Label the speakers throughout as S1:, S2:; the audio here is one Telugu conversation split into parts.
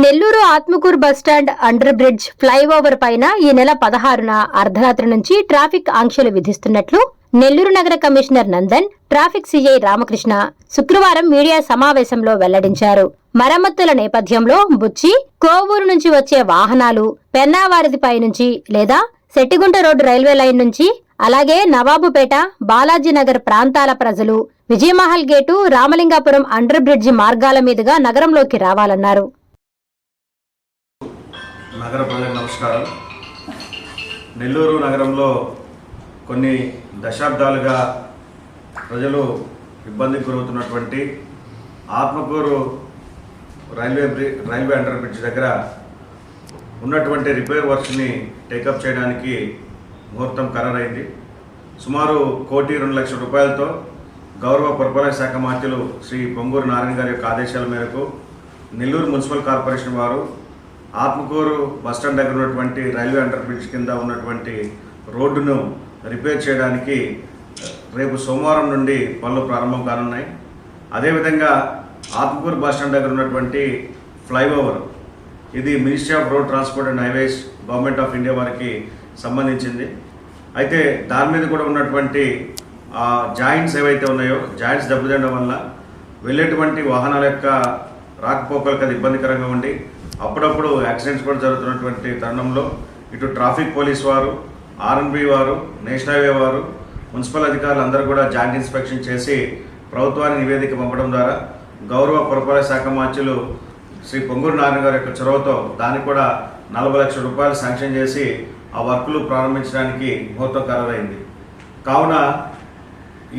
S1: Nellore Atmakur bus stand under bridge flyover పైన ఈ నెల పదహారున అర్ధరాత్రి నుంచి ట్రాఫిక్ ఆంక్షలు విధిస్తున్నట్లు నెల్లూరు నగర commissioner Nandan traffic CI Ramakrishna శుక్రవారం మీడియా సమావేశంలో వెల్లడించారు. మరమ్మతుల నేపథ్యంలో బుచ్చి కోవూరు నుంచి వచ్చే వాహనాలు పెన్నావారిదిపై నుంచి లేదా సెట్టిగుంట రోడ్డు రైల్వే లైన్ నుంచి అలాగే నవాబుపేట బాలాజీనగర్ ప్రాంతాల ప్రజలు Vijayamahal gate Ramalingapuram under bridge మార్గాల మీదుగా నగరంలోకి రావాలన్నారు.
S2: నగర ప్రజలకు నమస్కారం నెల్లూరు నగరంలో కొన్ని దశాబ్దాలుగా ప్రజలు ఇబ్బందికి గురవుతున్నటువంటి Atmakur railway railway under bridge దగ్గర ఉన్నటువంటి రిపేర్ వర్క్స్ని టేకప్ చేయడానికి ముహూర్తం ఖరారైంది. సుమారు కోటి రెండు లక్షల రూపాయలతో గౌరవ పురపాలక శాఖ మంత్రులు శ్రీ పొంగూరు నారాయణ గారి యొక్క ఆదేశాల మేరకు నెల్లూరు మున్సిపల్ కార్పొరేషన్ వారు ఆత్మకూరు బస్టాండ్ దగ్గర ఉన్నటువంటి రైల్వే అండర్ బ్రిడ్జ్ కింద ఉన్నటువంటి రోడ్డును రిపేర్ చేయడానికి రేపు సోమవారం నుండి పనులు ప్రారంభం కానున్నాయి. అదేవిధంగా ఆత్మకూరు బస్టాండ్ దగ్గర ఉన్నటువంటి ఫ్లైఓవర్ ఇది ministry of road transport and highways government of India వారికి సంబంధించింది. అయితే దాని మీద కూడా ఉన్నటువంటి జాయింట్స్ ఏవైతే ఉన్నాయో జాయింట్స్ దెబ్బతినడం వల్ల వెళ్ళేటువంటి వాహనాల యొక్క రాకపోకలకు అది ఇబ్బందికరంగా ఉండి అప్పుడప్పుడు యాక్సిడెంట్స్ కూడా జరుగుతున్నటువంటి తరుణంలో ఇటు ట్రాఫిక్ పోలీస్ వారు ఆర్ఎన్బి వారు నేషనల్ హైవే వారు మున్సిపల్ అధికారులు అందరూ కూడా జాయింట్ ఇన్స్పెక్షన్ చేసి ప్రభుత్వానికి నివేదిక పంపడం ద్వారా గౌరవ పురపాలక శాఖ మార్చులు శ్రీ పొంగూరు నారాయణ గారి యొక్క చొరవతో దానికి కూడా నలభై లక్షల రూపాయలు శాంక్షన్ చేసి ఆ వర్కులు ప్రారంభించడానికి ముహూర్తం ఖరారైంది. కావున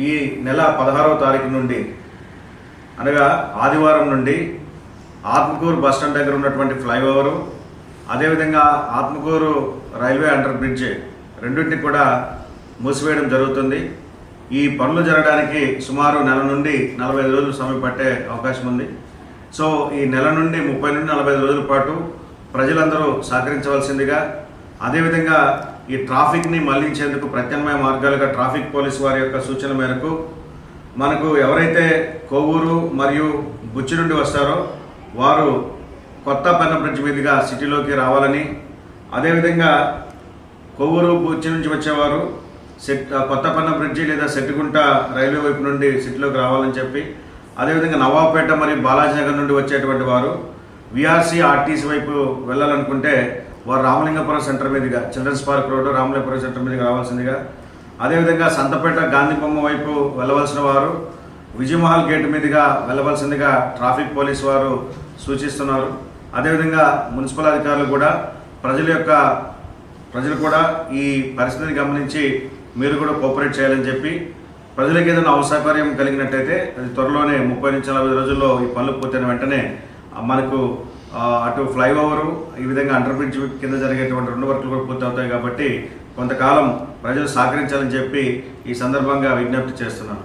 S2: ఈ నెల పదహారవ తారీఖు నుండి అనగా ఆదివారం నుండి ఆత్మకూరు బస్ స్టాండ్ దగ్గర ఉన్నటువంటి ఫ్లైఓవరు అదేవిధంగా ఆత్మకూరు రైల్వే అండర్ బ్రిడ్జ్ రెండింటిని కూడా మూసివేయడం జరుగుతుంది. ఈ పనులు జరగడానికి సుమారు నెల నుండి నలభై ఐదు రోజులు సమయం పట్టే అవకాశం ఉంది. సో ఈ నెల నుండి ముప్పై నుండి నలభై ఐదు రోజుల పాటు ప్రజలందరూ సహకరించవలసిందిగా అదేవిధంగా ఈ ట్రాఫిక్ని మళ్ళించేందుకు ప్రత్యామ్నాయ మార్గాలుగా ట్రాఫిక్ పోలీస్ వారి యొక్క సూచన మేరకు మనకు ఎవరైతే కోవూరు మరియు బుచ్చి నుండి వస్తారో వారు కొత్త పెన్న బ్రిడ్జి మీదుగా సిటీలోకి రావాలని అదేవిధంగా కొవ్వూరు బుచ్చి నుంచి వచ్చేవారు సెట్ కొత్తపన్న బ్రిడ్జి లేదా సెట్టుగుంట రైల్వే వైపు నుండి సిటీలోకి రావాలని చెప్పి అదేవిధంగా నవాబ్పేట మరియు బాలాజీనగర్ నుండి వచ్చేటువంటి వారు విఆర్సీ ఆర్టీసీ వైపు వెళ్ళాలనుకుంటే వారు రామలింగపురం సెంటర్ మీదుగా children's park road Ramalingapuram centre మీదుగా రావాల్సిందిగా అదేవిధంగా సంతపేట గాంధీ బొమ్మ వైపు వెళ్ళవలసిన వారు విజయమహల్ గేట్ మీదుగా వెళ్ళవలసిందిగా ట్రాఫిక్ పోలీస్ వారు సూచిస్తున్నారు. అదేవిధంగా మున్సిపల్ అధికారులు కూడా ప్రజల యొక్క ప్రజలు కూడా ఈ పరిస్థితిని గమనించి మీరు కూడా కోఆపరేట్ చేయాలని చెప్పి ప్రజలకు ఏదైనా అవసౌకర్యం కలిగినట్టయితే అది త్వరలోనే ముప్పై నుంచి నలభై రోజుల్లో ఈ పనులు పూర్తయిన వెంటనే మనకు అటు ఫ్లైఓవరు ఈ విధంగా అండర్ బ్రిడ్జ్ కింద జరిగేటువంటి రెండు వర్కులు కూడా పూర్తవుతాయి కాబట్టి కొంతకాలం ప్రజలు సహకరించాలని చెప్పి ఈ సందర్భంగా విజ్ఞప్తి చేస్తున్నాను.